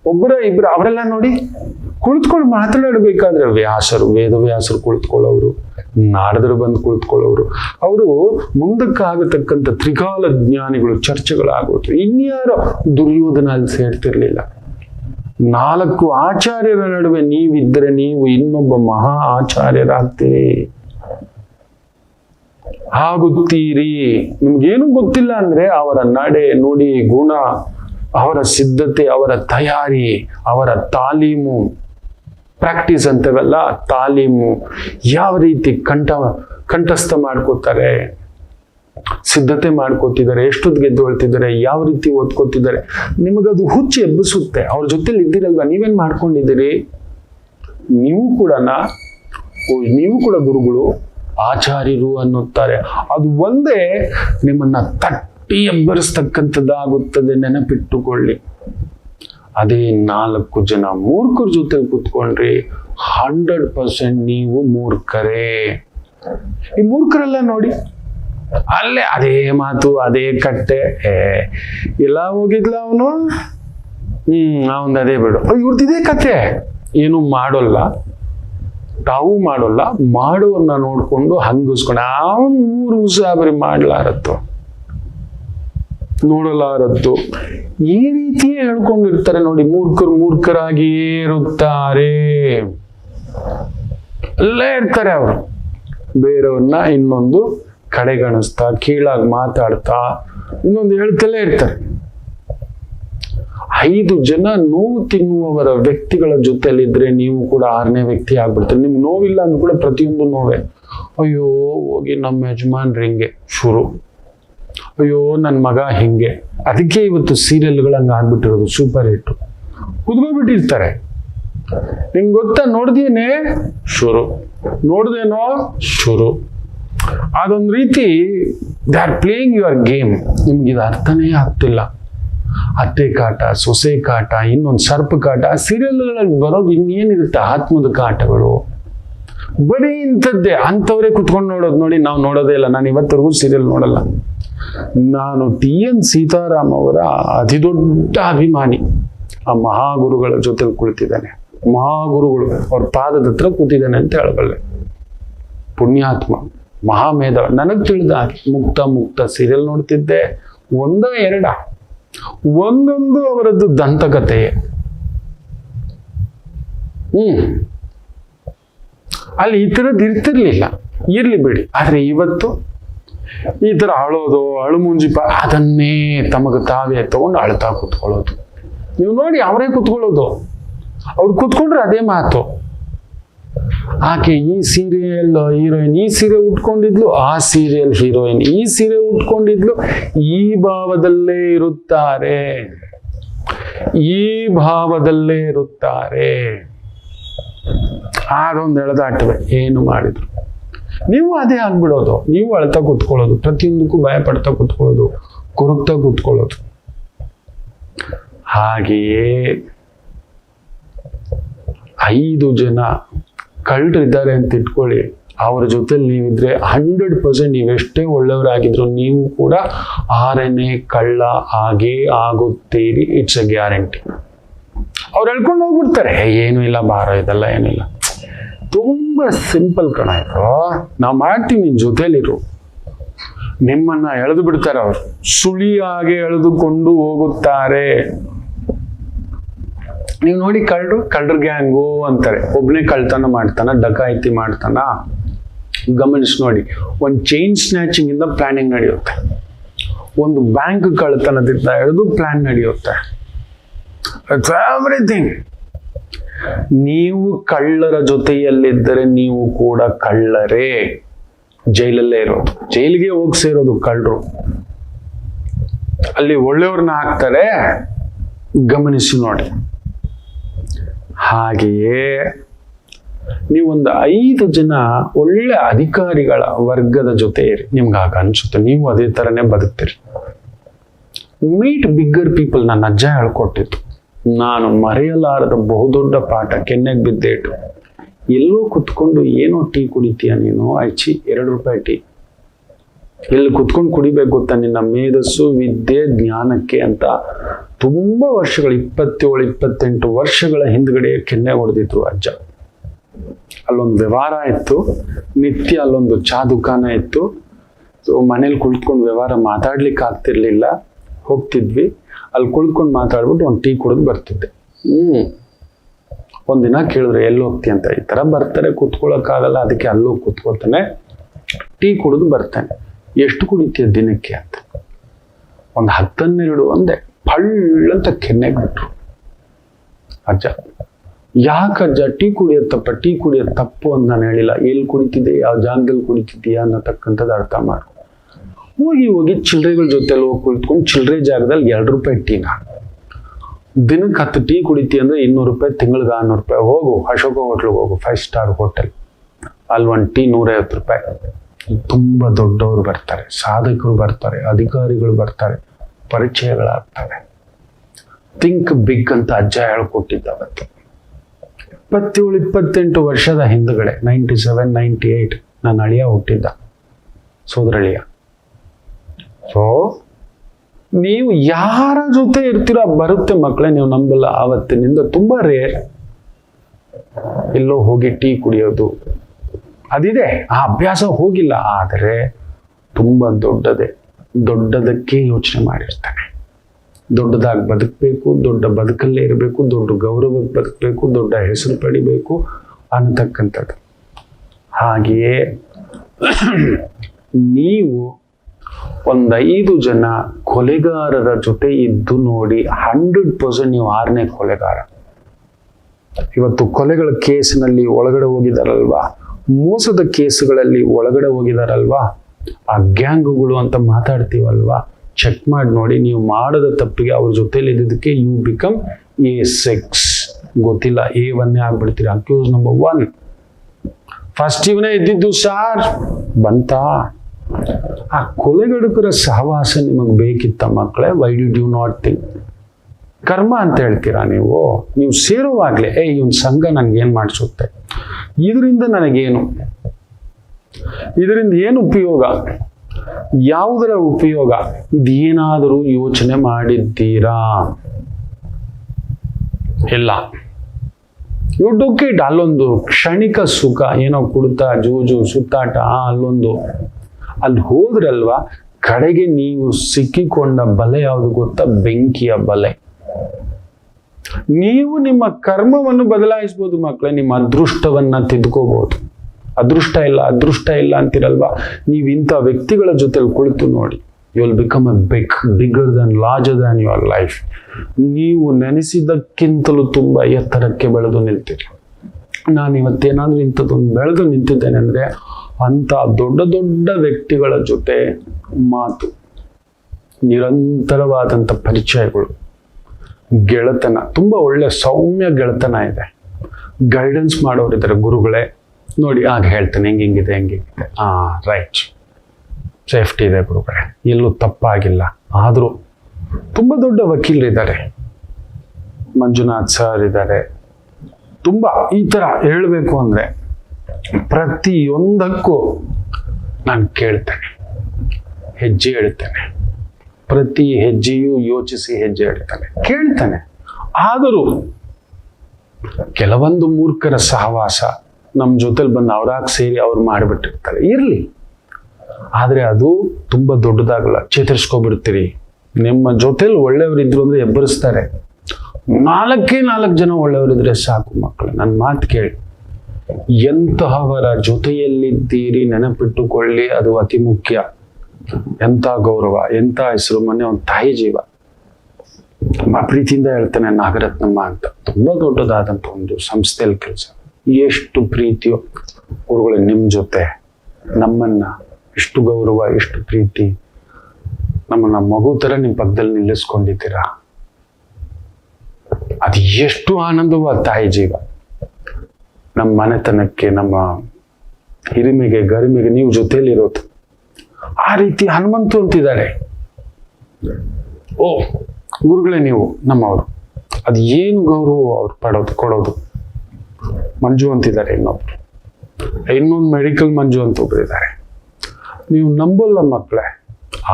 ಒಬ್ಬರ ಇಬ್ಬರು ಅವರೆಲ್ಲ ನೋಡಿ ಕುಳಿತುಕೊಂಡು ಮಾತನಾಡಬೇಕಾದ್ರೆ ವ್ಯಾಸರು, ವೇದವ್ಯಾಸರು ಕುಳಿತುಕೊಳ್ಳೋರು, ನಾರದರು ಬಂದು ಕುಳಿತುಕೊಳ್ಳೋರು. ಅವರು ಮುಂದಕ್ಕಾಗತಕ್ಕಂಥ ತ್ರಿಕಾಲ ಜ್ಞಾನಿಗಳು ಚರ್ಚೆಗಳಾಗೋದು ಇನ್ಯಾರೋ ದುರ್ಯೋಧನ ಅಲ್ಲಿ ಸೇರ್ತಿರ್ಲಿಲ್ಲ. ನಾಲ್ಕು ಆಚಾರ್ಯರ ನಡುವೆ ನೀವಿದ್ದರೆ ನೀವು ಇನ್ನೊಬ್ಬ ಮಹಾ ಆಚಾರ್ಯರಾಗ್ತೀರಿ. ಆಗುತ್ತೀರಿ? ನಿಮ್ಗೇನು ಗೊತ್ತಿಲ್ಲ ಅಂದ್ರೆ ಅವರ ನಡೆ ನುಡಿ, ಗುಣ, ಅವರ ಸಿದ್ಧತೆ, ಅವರ ತಯಾರಿ, ಅವರ ತಾಲೀಮು ಪ್ರಾಕ್ಟೀಸ್ ಅಂತವೆಲ್ಲ ತಾಲೀಮು ಯಾವ ರೀತಿ ಕಂಠ, ಕಂಠಸ್ಥ ಮಾಡ್ಕೋತಾರೆ, ಸಿದ್ಧತೆ ಮಾಡ್ಕೋತಿದ್ದಾರೆ, ಎಷ್ಟೊತ್ತು ಗೆದ್ದುಕೊಳ್ತಿದ್ದಾರೆ ಯಾವ ರೀತಿ ಓದ್ಕೋತಿದ್ದಾರೆ, ನಿಮಗದು ಹುಚ್ಚಿ ಎಬ್ಬಿಸುತ್ತೆ. ಅವ್ರ ಜೊತೆಲಿ ಇದ್ದೀರಲ್ವಾ? ನೀವೇನ್ ಮಾಡ್ಕೊಂಡಿದ್ದೀರಿ? ನೀವು ಕೂಡ ನೀವು ಕೂಡ ಗುರುಗಳು ಆಚಾರ್ಯರು ಅನ್ನುತ್ತಾರೆ. ಅದು ಒಂದೇ ನಿಮ್ಮನ್ನ ತಟ್ಟಿ ಎಬ್ಬರಿಸ್ತಕ್ಕಂಥದ್ದಾಗುತ್ತದೆ ನೆನಪಿಟ್ಟುಕೊಳ್ಳಿ. ಅದೇ ನಾಲ್ಕು ಜನ ಮೂರ್ಖರ ಜೊತೆ ಕೂತ್ಕೊಂಡ್ರಿ ಹಂಡ್ರೆಡ್ ಪರ್ಸೆಂಟ್ ನೀವು ಮೂರ್ಖರೇ. ಈ ಮೂರ್ಖರೆಲ್ಲ ನೋಡಿ, ಅಲ್ಲೇ ಅದೇ ಮಾತು, ಅದೇ ಕಟ್ಟೆ. ಏ ಎಲ್ಲ ಹೋಗಿದ್ಲ ಅವನು? ಹ್ಮ್, ಅವನದೇ ಅದೇ ಬಿಡು. ಇವ್ರದ್ದು ಇದೇ ಕತೆ ಏನು ಮಾಡೋಲ್ಲ. ತಾವು ಮಾಡೋಲ್ಲ ಮಾಡೋನ್ನ ನೋಡ್ಕೊಂಡು ಹಂಗಿಸ್ಕೊಂಡು ಅವನ್ ಮೂರು ಉಸಾಬರಿ ಮಾಡ್ಲಾರತ್ತು. ನೋಡಲಾರತ್ತು. ಈ ರೀತಿಯೇ ಹೇಳ್ಕೊಂಡಿರ್ತಾರೆ ನೋಡಿ, ಮೂರ್ಖರು ಮೂರ್ಖರಾಗಿಯೇ ಇರುತ್ತಾರೆ. ಎಲ್ಲ ಇರ್ತಾರೆ ಅವರು. ಬೇರೆಯವ್ರನ್ನ ಇನ್ನೊಂದು ಕಡೆಗಣಿಸ್ತಾ, ಕೀಳಾಗಿ ಮಾತಾಡ್ತಾ, ಇನ್ನೊಂದು ಹೇಳ್ತಲೇ ಇರ್ತಾರೆ. ಐದು ಜನ ನೋವು ತಿನ್ನುವವರ ವ್ಯಕ್ತಿಗಳ ಜೊತೆಲಿದ್ರೆ ನೀವು ಕೂಡ ಆರನೇ ವ್ಯಕ್ತಿ ಆಗ್ಬಿಡ್ತೀರಿ. ನಿಮ್ಗೆ ನೋವಿಲ್ಲ ಅಂದ್ರೂ ಕೂಡ ಪ್ರತಿಯೊಂದು ನೋವೇ. ಅಯ್ಯೋ, ಹೋಗಿ ನಮ್ಮ ಯಜಮಾನ್ರು ಹಿಂಗೆ? ಶುರು. ಅಯ್ಯೋ ನನ್ನ ಮಗ ಹಿಂಗೆ? ಅದಕ್ಕೆ ಇವತ್ತು ಸೀರಿಯಲ್ಗಳಂಗೆ ಆಗ್ಬಿಟ್ಟಿರೋದು ಸೂಪರ್ ಹಿಟ್ ಕುದ್ಕೋಬಿಟ್ಟಿರ್ತಾರೆ ನಿಂಗೆ ಗೊತ್ತಾ ನೋಡ್ದೇನೆ ಶುರು. ನೋಡ್ದೇನೋ? ಶುರು. ಅದೊಂದು ರೀತಿ they are playing your game ನಿಮ್ಗೆ ಇದು ಅರ್ಥನೇ ಆಗ್ತಿಲ್ಲ. ಅತ್ತೆ ಕಾಟ, ಸೊಸೆ ಕಾಟ, ಇನ್ನೊಂದು ಸರ್ಪ ಕಾಟ, ಆ ಸೀರಿಯಲ್ಗಳಲ್ಲಿ ಬರೋದು ಇನ್ನೇನಿರುತ್ತೆ? ಆತ್ಮದ ಕಾಟಗಳು. ಬರೀ ಇಂಥದ್ದೇ, ಅಂಥವ್ರೇ ಕುತ್ಕೊಂಡು ನೋಡೋದು ನೋಡಿ ನಾವು ನೋಡೋದೇ ಇಲ್ಲ. ನಾನು ಇವತ್ತರೆಗೂ ಸೀರಿಯಲ್ ನೋಡಲ್ಲ. ನಾನು ಟಿ ಎನ್ ಸೀತಾರಾಮ್ ಅವರ ಅತಿದೊಡ್ಡ ಅಭಿಮಾನಿ. ಆ ಮಹಾಗುರುಗಳ ಜೊತೆ ಕುಳಿತಿದ್ದಾನೆ. ಮಹಾಗುರುಗಳು ಅವ್ರ ಪಾದದ ಹತ್ರ ಕೂತಿದ್ದಾನೆ ಅಂತ ಹೇಳಬಲ್ಲೆ. ಪುಣ್ಯಾತ್ಮ ಮಹಾಮೇಧ ನನಗೆ ತಿಳಿದ ಮುಕ್ತ ಮುಕ್ತ ಸೀರಿಯಲ್ ನೋಡ್ತಿದ್ದೆ. ಒಂದ ಎರಡ. ಒಂದೊಂದು ಅವರದ್ದು ದಂತಕಥೆಯೇ ಹ್ಮ್. ಅಲ್ಲಿ ಈ ಥರದ್ದು ಇರ್ತಿರ್ಲಿಲ್ಲ. ಇರ್ಲಿ ಬಿಡಿ. ಆದ್ರೆ ಇವತ್ತು ಈ ತರ ಅಳೋದು, ಅಳು ಮುಂಜಿಪ, ಅದನ್ನೇ ತಮಗೆ ತಾವೇ ತಗೊಂಡು ಅಳ್ತಾ ಕೂತ್ಕೊಳ್ಳೋದು. ನೀವು ನೋಡಿ ಅವರೇ ಕೂತ್ಕೊಳ್ಳೋದು. ಅವ್ರು ಕೂತ್ಕೊಂಡ್ರೆ ಅದೇ ಮಾತು. ಆಕೆ ಈ ಸೀರಿಯಲ್ ಹೀರೋಯಿನ್, ಈ ಸೀರೆ ಉಟ್ಕೊಂಡಿದ್ಲು, ಆ ಸೀರಿಯಲ್ ಹೀರೋಯಿನ್. ಈ ಸೀರೆ ಉಟ್ಕೊಂಡಿದ್ಲು, ಈ ಭಾವದಲ್ಲೇ ಇರುತ್ತಾರೆ. ಈ ಭಾವದಲ್ಲೇ ಇರುತ್ತಾರೆ. ಅದೊಂದು ಎಳೆದಾಟವೆ. ಏನು ಮಾಡಿದ್ರು? ನೀವು ಅದೇ ಆಗ್ಬಿಡೋದು. ನೀವು ಅಳ್ತಾ ಕುತ್ಕೊಳ್ಳೋದು. ಪ್ರತಿಯೊಂದಕ್ಕೂ ಭಯ ಪಡ್ತಾ ಕೂತ್ಕೊಳ್ಳೋದು. ಕೊರಗ್ತಾ ಕೂತ್ಕೊಳ್ಳೋದು. ಹಾಗೆಯೇ ಐದು ಜನ ಕಳ್ಳರಿದ್ದಾರೆ ಅಂತ ಇಟ್ಕೊಳ್ಳಿ. ಅವರ ಜೊತೆಲಿ ನೀವಿದ್ರೆ ಹಂಡ್ರೆಡ್ ಪರ್ಸೆಂಟ್ ನೀವೆಷ್ಟೇ ಒಳ್ಳೆಯವರಾಗಿದ್ರು ನೀವು ಕೂಡ ಆರನೇ ಕಳ್ಳ ಆಗೇ ಆಗುತ್ತೀರಿ. ಇಟ್ಸ್ ಎ ಗ್ಯಾರಂಟಿ ಅವ್ರು ಹೇಳ್ಕೊಂಡು ಹೋಗ್ಬಿಡ್ತಾರೆ. ಏನು ಇಲ್ಲ ಭಾರ ಇದೆಲ್ಲ ಏನಿಲ್ಲ ತುಂಬ ಸಿಂಪಲ್ ಕಣ ಇದು. ನಾವು ಮಾಡ್ತೀವಿ, ನಿನ್ ಜೊತೆಲಿರು ನಿಮ್ಮನ್ನ ಎಳೆದು ಬಿಡ್ತಾರೆ ಅವರು. ಸುಳಿಯಾಗೆ ಎಳೆದುಕೊಂಡು ಹೋಗುತ್ತಾರೆ. ನೀವು ನೋಡಿ ಕಳ್ಳರು, ಕಳ್ಳರ್ ಗ್ಯಾಂಗು ಅಂತಾರೆ. ಒಬ್ನೇ ಕಳ್ತನ ಮಾಡ್ತಾನ, ಡಕಾಯಿತಿ ಮಾಡ್ತಾನ. ಗಮನಿಸಿ ನೋಡಿ, ಒಂದು ಚೈನ್ ಸ್ನ್ಯಾಚಿಂಗ್ ಇಂದ ಪ್ಲಾನಿಂಗ್ ನಡೆಯುತ್ತೆ. ಒಂದು ಬ್ಯಾಂಕ್ ಕಳ್ತನದಿಂದ ಹಿಡಿದು ಪ್ಲಾನ್ ನಡೆಯುತ್ತೆ. ಎವ್ರಿಥಿಂಗ್ ನೀವು ಕಳ್ಳರ ಜೊತೆಯಲ್ಲಿದ್ದರೆ ನೀವು ಕೂಡ ಕಳ್ಳರೇ. ಜೈಲಲ್ಲೇ ಇರೋದು. ಜೈಲಿಗೆ ಹೋಗಿ ಸೇರೋದು ಕಳ್ಳರು. ಅಲ್ಲಿ ಒಳ್ಳೆಯವ್ರನ್ನ ಹಾಕ್ತಾರೆ. ಗಮನಿಸಿ ನೋಡಿ. ಹಾಗೆಯೇ ನೀವೊಂದು ಐದು ಜನ ಒಳ್ಳೆ ಅಧಿಕಾರಿಗಳ ವರ್ಗದ ಜೊತೆ ಇರಿ. ನಿಮ್ಗೆ ಆಗ ಅನ್ಸುತ್ತೆ. ನೀವು ಅದೇ ಥರನೇ ಬದುಕ್ತೀರಿ. ಮೀಟ್ ಬಿಗ್ಗರ್ ಪೀಪಲ್ ನನ್ನ ಅಜ್ಜ ಹೇಳ್ಕೊಟ್ಟಿತ್ತು ನಾನು ಮರೆಯಲಾರದ ಬಹುದೊಡ್ಡ ಪಾಠ, ಕೆನ್ನೆಗೆ ಬಿದ್ದೇಟು. ಎಲ್ಲೋ ಕುತ್ಕೊಂಡು ಏನೋ ಟೀ ಕುಡಿತೀಯ ನೀನು? ಐಚಿ ಎರಡು ರೂಪಾಯಿ ಟೀ. ಎಲ್ಲಿ ಕುತ್ಕೊಂಡು ಕುಡಿಬೇಕು ಗೊತ್ತಾ? ನಿನ್ನ ಮೇಧಸ್ಸು, ವಿದ್ಯೆ, ಜ್ಞಾನಕ್ಕೆ ಅಂತ. ತುಂಬಾ ವರ್ಷಗಳು ಇಪ್ಪತ್ತೇಳು ಇಪ್ಪತ್ತೆಂಟು ವರ್ಷಗಳ ಹಿಂದ್ಗಡೆ ಕೆನ್ನೆ ಹೊಡೆದಿದ್ರು ಅಜ್ಜ. ಅಲ್ಲೊಂದು ವ್ಯವಹಾರ ಇತ್ತು ನಿತ್ಯ ಅಲ್ಲೊಂದು ಚಾ ದುಕಾನ ಇತ್ತು. ಸೊ ಮನೇಲಿ ಕುಳಿತ್ಕೊಂಡು ವ್ಯವಹಾರ ಮಾತಾಡ್ಲಿಕ್ಕೆ ಆಗ್ತಿರ್ಲಿಲ್ಲ. ಹೋಗ್ತಿದ್ವಿ. ಅಲ್ಲಿ ಕುಳಿತ್ಕೊಂಡು ಮಾತಾಡ್ಬಿಟ್ಟು ಒಂದು ಟೀ ಕುಡಿದು ಬರ್ತಿದ್ದೆ. ಹ್ಮ್. ಒಂದಿನ ಕೇಳಿದ್ರೆ ಎಲ್ಲಿ ಹೋಗ್ತಿ? ಅಂತ. ಈ ತರ ಬರ್ತಾರೆ ಕುತ್ಕೊಳ್ಳೋಕ್ಕಾಗಲ್ಲ ಅದಕ್ಕೆ ಅಲ್ಲೂ ಕೂತ್ಕೊಳ್ತಾನೆ. ಟೀ ಕುಡಿದು ಬರ್ತಾನೆ. ಎಷ್ಟು ಕುಡಿತೀಯ ದಿನಕ್ಕೆ? ಅಂತ. ಒಂದು ಹತ್ತನ್ನೆರಡು ಒಂದೇ ಪಳ್ಳಂತ ಕೆನ್ನೆಗೆ ಬಿಟ್ರು. ಅಜ್ಜ ಯಾಕಜ್ಜ ಟೀ ಕುಡಿಯತ್ತಪ್ಪ ತಪ್ಪ ಟೀ ಕುಡಿಯೋದು ತಪ್ಪು ಅಂತ ನಾನು ಹೇಳಿಲ್ಲ. ಎಲ್ಲಿ ಕುಡಿತಿದ್ದೆ, ಯಾವ ಜಾಗದಲ್ಲಿ ಕುಡಿತಿದ್ದೀಯಾ ಅನ್ನತಕ್ಕಂಥದ್ದು ಅರ್ಥ ಮಾಡು. ಹೋಗಿ ಹೋಗಿ ಚಿಲ್ಲರೆಗಳ ಜೊತೆಲಿ ಹೋಗಿ ಕುಳಿತ್ಕೊಂಡು ಚಿಲ್ಲರೆ ಜಾಗದಲ್ಲಿ ಎರಡು ರೂಪಾಯಿ ಟೀನ ದಿನಕ್ಕೆ ಹತ್ತು ಟೀ ಕುಡಿತಿ ಅಂದ್ರೆ ಇನ್ನೂರು ರೂಪಾಯಿ, ತಿಂಗಳಿಗೆ ಆರ್ನೂರು ರೂಪಾಯಿ. ಹೋಗು, ಅಶೋಕ ಹೋಟ್ಲಿಗೆ ಹೋಗು ಫೈವ್ ಸ್ಟಾರ್ ಹೋಟೆಲ್. ಅಲ್ಲಿ ಒಂದು ಟೀ ನೂರೈವತ್ತು ರೂಪಾಯಿ. ತುಂಬ ದೊಡ್ಡವರು ಬರ್ತಾರೆ, ಸಾಧಕರು ಬರ್ತಾರೆ, ಅಧಿಕಾರಿಗಳು ಬರ್ತಾರೆ. ಪರಿಚಯಗಳಾಗ್ತವೆ. ಥಿಂಕ್ ಬಿಗ್ ಅಂತ ಅಜ್ಜ ಹೇಳ್ಕೊಟ್ಟಿದ್ದ ಅವತ್ತು ಇಪ್ಪತ್ತೇಳು, ಇಪ್ಪತ್ತೆಂಟು ವರ್ಷದ ಹಿಂದುಗಡೆ ನೈಂಟಿ ಸೆವೆನ್ ನೈಂಟಿ ಏಯ್ಟ್ ನನ್ನ ಅಳಿಯ ಹುಟ್ಟಿದ್ದ ಸೋದರಳಿಯ. ಸೊ ನೀವು ಯಾರ ಜೊತೆ ಇರ್ತೀರ ಬರುತ್ತೆ ಮಕ್ಕಳೇ, ನೀವು ನಂಬಲ್ಲ. ಆವತ್ತಿನಿಂದ ತುಂಬಾ ರೇರ್ ಎಲ್ಲೋ ಹೋಗಿ ಟೀ ಕುಡಿಯೋದು. ಅದಿದೆ, ಆ ಅಭ್ಯಾಸ ಹೋಗಿಲ್ಲ, ಆದರೆ ತುಂಬಾ ದೊಡ್ಡದೇ. ದೊಡ್ಡದಕ್ಕೆ ಯೋಚನೆ ಮಾಡಿರ್ತಾನೆ ದೊಡ್ಡದಾಗಿ ಬದುಕಬೇಕು, ದೊಡ್ಡ ಬದುಕಲ್ಲೇ ಇರಬೇಕು, ದೊಡ್ಡ ಗೌರವಕ್ಕೆ ಬದುಕಬೇಕು, ದೊಡ್ಡ ಹೆಸರು ಪಡಿಬೇಕು ಅನ್ನತಕ್ಕಂಥದ್ದು. ಹಾಗೆಯೇ ನೀವು ಒಂದೈದು ಜನ ಕೊಲೆಗಾರರ ಜೊತೆ ಇದ್ದು ನೋಡಿ ಹಂಡ್ರೆಡ್ ಪರ್ಸೆಂಟ್ ನೀವು ಆರನೇ ಕೊಲೆಗಾರ. ಇವತ್ತು ಕೊಲೆಗಳ ಕೇಸಿನಲ್ಲಿ ಒಳಗಡೆ ಹೋಗಿದಾರಲ್ವಾ? ಮೋಸದ ಕೇಸುಗಳಲ್ಲಿ ಒಳಗಡೆ ಹೋಗಿದಾರಲ್ವಾ? ಗ್ಯಾಂಗುಗಳು ಅಂತ ಮಾತಾಡ್ತೀವಲ್ವಾ? ಚೆಕ್ ಮಾಡಿ ನೋಡಿ, ನೀವು ಮಾಡದ ತಪ್ಪಿಗೆ ಅವ್ರ ಜೊತೆಲಿ ಇದ್ದಿದ್ದಕ್ಕೆ ಯು ಬಿಕಮ್ ಎ ಸೆಕ್ಸ್ ಗೊತ್ತಿಲ್ಲ ಎ ಒನ್ನೇ ಆಗ್ಬಿಡ್ತೀರಿ? ಅಕ್ಯೂಸ್ ನಂಬರ್ ಒನ್ ಫಸ್ಟ್ ಇವನೇ ಇದ್ದಿದ್ದು ಸಾರ್ ಬಂತಾ? ಆ ಕೊಲೆಗಡುಕರ ಸಹವಾಸ ನಿಮಗೆ ಬೇಕಿತ್ತ ಮಕ್ಕಳೇ why did you not think ಕರ್ಮ ಅಂತ ಹೇಳ್ತೀರಾ ನೀವು? ನೀವು ಸೇರುವಾಗಲೇ ಏ ಇವನ್ ಸಂಘ ನನಗೇನು ಮಾಡಿಸುತ್ತೆ? ಇದರಿಂದ ನನಗೇನು? ಇದರಿಂದ ಏನು ಉಪಯೋಗ? ಯಾವುದರ ಉಪಯೋಗ? ಇದೇನಾದರೂ ಯೋಚನೆ ಮಾಡಿದ್ದೀರಾ? ಇಲ್ಲ. ಯು ಡುಕ್ ಇಟ್ ಅಲ್ಲೊಂದು ಕ್ಷಣಿಕ ಸುಖ, ಏನೋ ಕುಡಿತ, ಜೂಜು, ಸುತ್ತಾಟ ಅಲ್ಲೊಂದು. ಅಲ್ಲಿ ಹೋದ್ರಲ್ವಾ, ಕಡೆಗೆ ನೀವು ಸಿಕ್ಕಿಕೊಂಡ ಬಲೆ ಯಾವುದು ಗೊತ್ತಾ? ಬೆಂಕಿಯ ಬಲೆ. ನೀವು ನಿಮ್ಮ ಕರ್ಮವನ್ನು ಬದಲಾಯಿಸ್ಬೋದು ಮಕ್ಕಳೇ, ನಿಮ್ಮ ಅದೃಷ್ಟವನ್ನ ತಿದ್ಕೋಬಹುದು ಅದೃಷ್ಟ ಇಲ್ಲ ಅದೃಷ್ಟ ಇಲ್ಲ ಅಂತಿರಲ್ವಾ? ನೀವು ಇಂಥ ವ್ಯಕ್ತಿಗಳ ಜೊತೆಲಿ ಕುಳಿತು ನೋಡಿ you will become a big bigger than larger than your life ನೀವು ನೆನೆಸಿದ್ದಕ್ಕಿಂತಲೂ ತುಂಬ ಎತ್ತರಕ್ಕೆ ಬೆಳೆದು ನಿಲ್ತೀರಿ ನಾನು ಇವತ್ತೇನಾದರೂ ಇಂಥದ್ದೊಂದು ಬೆಳೆದು ನಿಂತಿದ್ದೇನೆ ಅಂದರೆ, ಅಂಥ ದೊಡ್ಡ ದೊಡ್ಡ ವ್ಯಕ್ತಿಗಳ ಜೊತೆ ಮಾತು, ನಿರಂತರವಾದಂಥ ಪರಿಚಯಗಳು, ಗೆಳೆತನ, ತುಂಬ ಒಳ್ಳೆ ಸೌಮ್ಯ ಗೆಳೆತನ ಇದೆ. ಗೈಡೆನ್ಸ್ ಮಾಡೋರಿದ್ದಾರೆ ಗುರುಗಳೇ. ನೋಡಿ, ಆಗ ಹೇಳ್ತೇನೆ, ಹೆಂಗೆ ಹಿಂಗಿದೆ ಹೆಂಗೆ ಹಿಂಗಿದೆ. ರೈಟ್ ಸೇಫ್ಟಿ ಇದೆ ಗುರುಗಳೇ, ಎಲ್ಲೂ ತಪ್ಪಾಗಿಲ್ಲ. ಆದರೂ ತುಂಬ ದೊಡ್ಡ ವಕೀಲರಿದ್ದಾರೆ. ಮಂಜುನಾಥ್ ಸರ್ ಇದ್ದಾರೆ. ತುಂಬ ಈ ಥರ ಹೇಳಬೇಕು ಅಂದರೆ ಪ್ರತಿಯೊಂದಕ್ಕೂ ನಾನು ಕೇಳ್ತೇನೆ, ಹೆಜ್ಜೆ ಹೇಳ್ತೇನೆ ಪ್ರತಿ ಹೆಜ್ಜೆಯೂ ಯೋಚಿಸಿ ಹೆಜ್ಜೆ ಹೇಳ್ತಾನೆ ಕೇಳ್ತಾನೆ. ಆದರೂ ಕೆಲವೊಂದು ಮೂರ್ಖರ ಸಹವಾಸ ನಮ್ಮ ಜೊತೆಲಿ ಬಂದು ಅವ್ರಾಗ ಸೇರಿ ಅವ್ರು ಮಾಡಿಬಿಟ್ಟಿರ್ತಾರೆ. ಇರಲಿ. ಆದರೆ ಅದು ತುಂಬ ದೊಡ್ಡದಾಗಲ್ಲ. ಚೇತರಿಸ್ಕೊಬಿಡ್ತೀರಿ. ನಿಮ್ಮ ಜೊತೆಲಿ ಒಳ್ಳೆಯವರಿದ್ರು ಅಂದ್ರೆ ಎಬ್ಬರಿಸ್ತಾರೆ. ನಾಲ್ಕೇ ನಾಲ್ಕು ಜನ ಒಳ್ಳೆಯವರಿದ್ರೆ ಸಾಕು ಮಕ್ಕಳು ನನ್ನ ಮಾತು ಕೇಳಿ. ಎಂತಹವರ ಜೊತೆಯಲ್ಲಿದ್ದೀರಿ ನೆನಪಿಟ್ಟುಕೊಳ್ಳಿ, ಅದು ಅತಿ ಮುಖ್ಯ. ಎಂಥ ಗೌರವ ಎಂಥ ಹೆಸರು ಮೊನ್ನೆ ಒಂದು ತಾಯಿ ಜೀವ. ತುಂಬ ಪ್ರೀತಿಯಿಂದ ಹೇಳ್ತಾನೆ ನಾಗರತ್ನಮ್ಮ ಅಂತ. ತುಂಬ ದೊಡ್ಡದಾದಂಥ ಒಂದು ಸಂಸ್ಥೆಯಲ್ಲಿ ಕೆಲಸ. ಎಷ್ಟು ಪ್ರೀತಿಯೋ ಗುರುಗಳು ನಿಮ್ಮ ಜೊತೆ. ನಮ್ಮನ್ನ ಎಷ್ಟು ಗೌರವ, ಎಷ್ಟು ಪ್ರೀತಿ. ನಮ್ಮನ್ನ ಮಗು ಥರ ನಿಮ್ಮ ಪಕ್ಕದಲ್ಲಿ ನಿಲ್ಲಿಸ್ಕೊಂಡಿದ್ದೀರಾ. ಅದು ಎಷ್ಟು ಆನಂದವೋ ತಾಯಿ ಜೀವ. ನಮ್ಮ ಮನೆತನಕ್ಕೆ, ನಮ್ಮ ಹಿರಿಮೆಗೆ, ಗರಿಮೆಗೆ ನೀವು ಜೊತೆಯಲ್ಲಿರೋದು. ಆ ರೀತಿ ಹನುಮಂತು ಅಂತಿದ್ದಾರೆ. ಓ, ಗುರುಗಳೇ ನೀವು, ನಮ್ಮವರು. ಅದು ಏನು ಗೌರವ ಅವ್ರು ಪಡೋದು, ಕೊಡೋದು. ಮಂಜು ಅಂತಿದ್ದಾರೆ ಇನ್ನೊಬ್ರು. ಇನ್ನೊಂದು ಮೆಡಿಕಲ್ ಮಂಜು ಅಂತ ಒಬ್ರು ಇದ್ದಾರೆ. ನೀವು ನಂಬಲ್ಲ ಮಕ್ಕಳೇ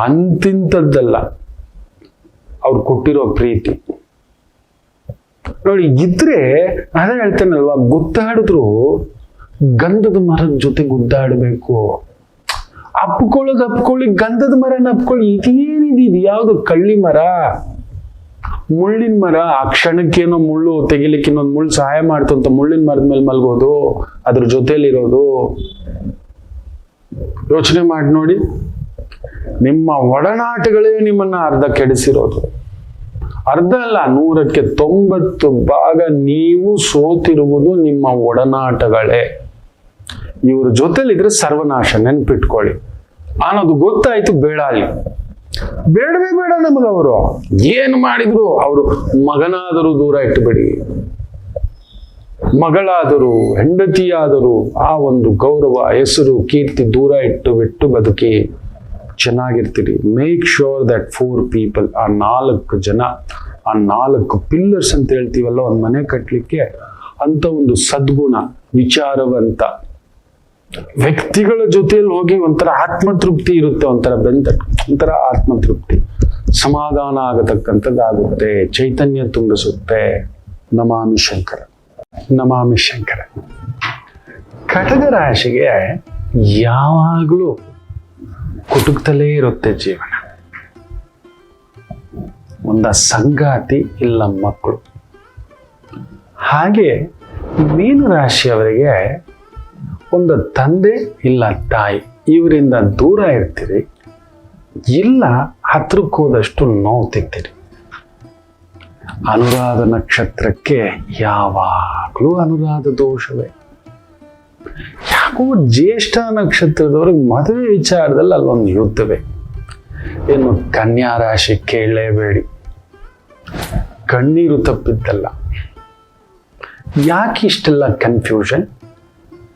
ಅಂತಿಂಥದ್ದಲ್ಲ. ಅವ್ರು ಕೊಟ್ಟಿರೋ ಪ್ರೀತಿ. ನೋಡಿ, ಇದ್ರೆ ಅದೇ ಹೇಳ್ತೇನಲ್ವಾ, ಗುದ್ದಾಡಿದ್ರು ಗಂಧದ ಮರದ ಜೊತೆ ಗುದ್ದಾಡಬೇಕು. ಅಪ್ಕೊಳ್ಳೋದು ಅಪ್ಕೊಳ್ಳಿ, ಗಂಧದ ಮರನ ಅಪ್ಕೊಳ್ಳಿ, ಇದೇನಿದೆ, ಇದು ಯಾವುದು ಕಳ್ಳಿ ಮರ? ಮುಳ್ಳಿನ ಮರ ಆ ಕ್ಷಣಕ್ಕೇನೋ ಮುಳ್ಳು ತೆಗಿಲಿಕ್ಕೆ ಇನ್ನೊಂದು ಮುಳ್ಳು ಸಹಾಯ ಮಾಡ್ತು ಅಂತ ಮುಳ್ಳಿನ ಮರದ ಮೇಲೆ ಮಲ್ಗೋದು, ಅದ್ರ ಜೊತೆಲಿರೋದು. ಯೋಚನೆ ಮಾಡಿ ನೋಡಿ. ನಿಮ್ಮ ಒಡನಾಟಗಳೇ ನಿಮ್ಮನ್ನ ಅರ್ಧ ಕೆಡಿಸಿರೋದು. ಅರ್ಧ ಅಲ್ಲ, ನೂರಕ್ಕೆ ತೊಂಬತ್ತು ಭಾಗ ನೀವು ಸೋತಿರುವುದು ನಿಮ್ಮ ಒಡನಾಟಗಳೇ. ಇವ್ರ ಜೊತೆಲಿದ್ರೆ ಸರ್ವನಾಶ, ನೆನ್ಪಿಟ್ಕೊಳ್ಳಿ. ಅನ್ನೋದು ಗೊತ್ತಾಯ್ತು, ಬೇಡ ಅಲ್ಲಿ. ಬೇಡವೇ ಬೇಡ ನಮಗವರು ಏನು ಮಾಡಿದ್ರು? ಅವರು ಮಗನಾದರೂ ದೂರ ಇಟ್ಟುಬಿಡಿ ಮಗಳಾದರೂ, ಹೆಂಡತಿಯಾದರೂ ಆ ಒಂದು ಗೌರವ, ಹೆಸರು, ಕೀರ್ತಿ ದೂರ ಇಟ್ಟು ಬಿಟ್ಟು ಬದುಕಿ ಚೆನ್ನಾಗಿರ್ತೀರಿ. Make sure that four people ಆ ನಾಲ್ಕು ಜನ, ಆ ನಾಲ್ಕು ಪಿಲ್ಲರ್ಸ್ ಅಂತ ಹೇಳ್ತೀವಲ್ಲ, ಒಂದು ಮನೆ ಕಟ್ಟಲಿಕ್ಕೆ ಅಂತ ಒಂದು ಸದ್ಗುಣ, ವಿಚಾರವಂತ ವ್ಯಕ್ತಿಗಳ ಜೊತೆಯಲ್ಲಿ ಹೋಗಿ ಒಂಥರ ಆತ್ಮತೃಪ್ತಿ ಇರುತ್ತೆ, ಒಂಥರ ಬೆಂತ ಒಂಥರ ಆತ್ಮತೃಪ್ತಿ. ಸಮಾಧಾನ ಆಗತಕ್ಕಂಥದ್ದಾಗುತ್ತೆ ಚೈತನ್ಯ ತುಂಬಿಸುತ್ತೆ. ನಮಾಮಿ ಶಂಕರ ನಮಾಮಿ ಶಂಕರ. ಕಟಕ ರಾಶಿಗೆ ಯಾವಾಗಲೂ ಕುಟುಕ್ತಲೇ ಇರುತ್ತೆ ಜೀವನ. ಒಂದ ಸಂಗಾತಿ ಇಲ್ಲ ಮಕ್ಕಳು. ಹಾಗೆ ಮೀನು ರಾಶಿಯವರಿಗೆ ಒಂದು ತಂದೆ ಇಲ್ಲ ತಾಯಿ ಇವರಿಂದ ದೂರ ಇರ್ತೀರಿ, ಇಲ್ಲ ಹತ್ರಕ್ಕೆ ಹೋದಷ್ಟು ನೋವು ತಿಂತೀರಿ ಅನುರಾಧ ನಕ್ಷತ್ರಕ್ಕೆ ಯಾವಾಗಲೂ ಅನುರಾಧ ದೋಷವೇ. ಯಾಕೋ ಜ್ಯೇಷ್ಠ ನಕ್ಷತ್ರದವ್ರಿಗೆ ಮದುವೆ ವಿಚಾರದಲ್ಲಿ ಅಲ್ಲೊಂದು ಯುದ್ಧವೇ. ಏನು ಕನ್ಯಾ ರಾಶಿ ಕೇಳಲೇಬೇಡಿ. ಕಣ್ಣೀರು ತಪ್ಪಿದ್ದಲ್ಲ. ಯಾಕೆ ಇಷ್ಟೆಲ್ಲ ಕನ್ಫ್ಯೂಷನ್